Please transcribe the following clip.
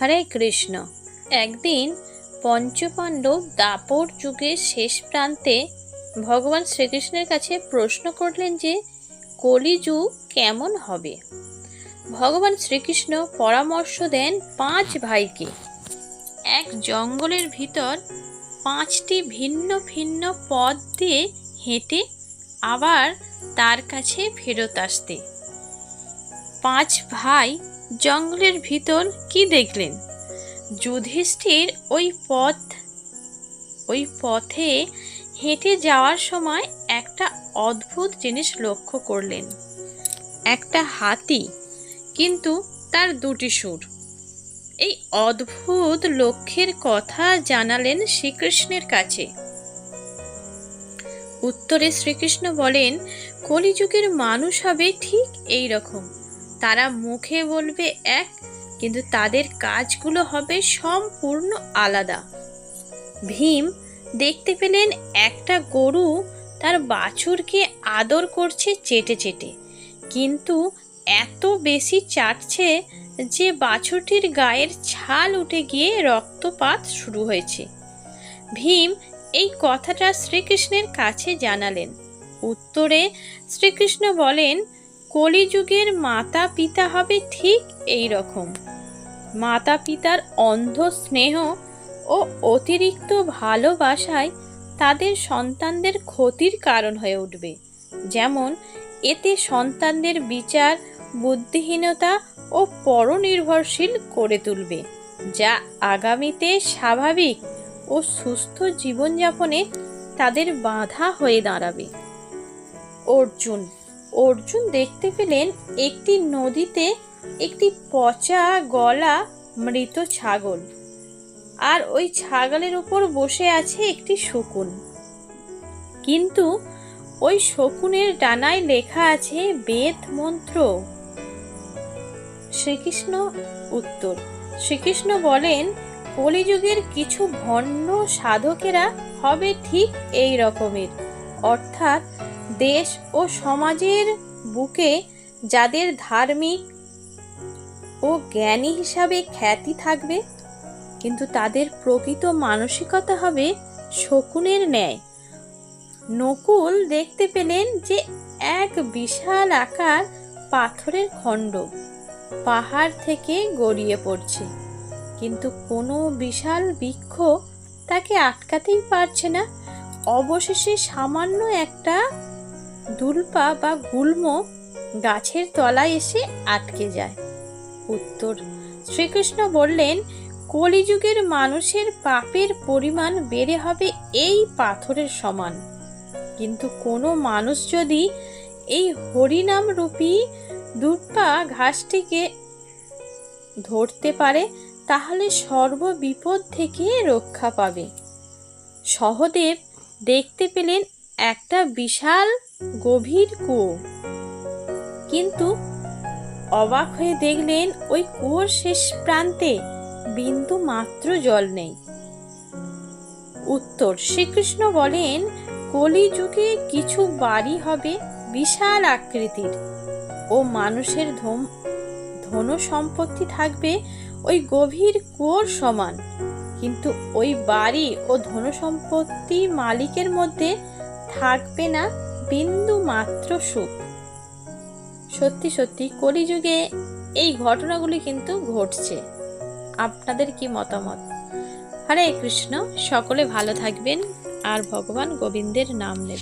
হরে কৃষ্ণ। একদিন পঞ্চপাণ্ডব দাপর যুগের শেষ প্রান্তে ভগবান শ্রীকৃষ্ণের কাছে প্রশ্ন করলেন যে, কলিযুগ কেমন হবে? ভগবান শ্রীকৃষ্ণ পরামর্শ দেন পাঁচ ভাইকে। এক জঙ্গলের ভিতর পাঁচটি ভিন্ন ভিন্ন পথ দিয়ে হেঁটে আবার তার কাছে ফেরত আসতে। পাঁচ ভাই জঙ্গলের ভিতর কি দেখলেন? যুধিষ্ঠির ওই পথ, ওই পথে হেঁটে যাওয়ার সময় একটা অদ্ভুত জিনিস লক্ষ্য করলেন। একটা হাতি, কিন্তু তার দুটি সুর। এই অদ্ভুত লক্ষ্যের কথা জানালেন শ্রীকৃষ্ণের কাছে। উত্তরে শ্রীকৃষ্ণ বলেন, কলিযুগের মানুষ হবে ঠিক এই রকম তারা মুখে বলবে এক, কিন্তু তাদের কাজগুলো হবে সম্পূর্ণ আলাদা। ভীম দেখতে পেলেন একটা গরু তার বাছুরকে আদর করছে চেটে চেটে। কিন্তু এত বেশি চাটছে যে বাছুরটির গায়ের ছাল উঠে গিয়ে রক্তপাত শুরু হয়েছে। ভীম এই কথাটা শ্রীকৃষ্ণের কাছে জানালেন। উত্তরে শ্রীকৃষ্ণ বলেন কলিযুগের মাতা পিতা হবে ঠিক এই রকম মাতা পিতার অন্ধ স্নেহ ও অতিরিক্ত ভালোবাসায় তাদের সন্তানদের ক্ষতির কারণ হয়ে উঠবে। যেমন, এতে সন্তানদের বিচার, বুদ্ধিহীনতা ও পরনির্ভরশীল করে তুলবে, যা আগামীতে স্বাভাবিক ও সুস্থ জীবনযাপনে তাদের বাধা হয়ে দাঁড়াবে। অর্জুন অর্জুন দেখতে পেলেন একটি নদীতে একটি পচা গলা মৃত ছাগল। আর ওই ছাগলের উপর বসে আছে একটি শকুন। কিন্তু ওই শকুনের ডানায় লেখা আছে বেদ মন্ত্র। শ্রীকৃষ্ণ উত্তর। শ্রীকৃষ্ণ বলেন, কলিযুগের কিছু ভণ্ড সাধকেরা হবে ঠিক এই রকমের। অর্থাৎ দেশ ও সমাজের বুকে যাদের ধার্মিক ও জ্ঞানী হিসাবে খ্যাতি থাকবে, কিন্তু তাদের প্রকৃত মানসিকতা হবে শকুনের ন্যায়। নকুল দেখতে পেলেন যে এক বিশাল আকার পাথরের খণ্ড পাহাড় থেকে গড়িয়ে পড়ছে, কিন্তু কোনো বিশাল বৃক্ষ তাকে আটকাতেই পারছে না। অবশেষে সামান্য একটা দুলপা বা গুল্ম গাছের তলায় এসে আটকে যায়। উত্তর, শ্রীকৃষ্ণ বললেন, কলিযুগের মানুষের পাপের পরিমাণ বেড়ে হবে এই পাথরের সমান। কিন্তু কোনো মানুষ যদি এই হরিনাম রূপী দুর্পা ঘাসটিকে ধরতে পারে, তাহলে সর্ববিপদ থেকে রক্ষা পাবে। সহদেব দেখতে পেলেন একটা বিশাল গভীর কুয়ো। কিন্তু অবাক হয়ে দেখলেন ওই কুয়োর শেষ প্রান্তে বিন্দু মাত্র জল নেই। উত্তর, শ্রীকৃষ্ণ বলেন, কলিযুগে কিছু বাড়ি হবে বিশাল আকৃতির ও মানুষের ধন ধন সম্পত্তি থাকবে ওই গভীর কুয়োর সমান। কিন্তু ওই বাড়ি ও ধন সম্পত্তি মালিকের মধ্যে থাকবে না বিন্দু মাত্র সুখ। সত্যি সত্যি কলিযুগে এই ঘটনাগুলি কিন্তু ঘটছে। আপনাদের কি মতামত? হরে কৃষ্ণ, সকলে ভালো থাকবেন আর ভগবান গোবিন্দের নাম নেবেন।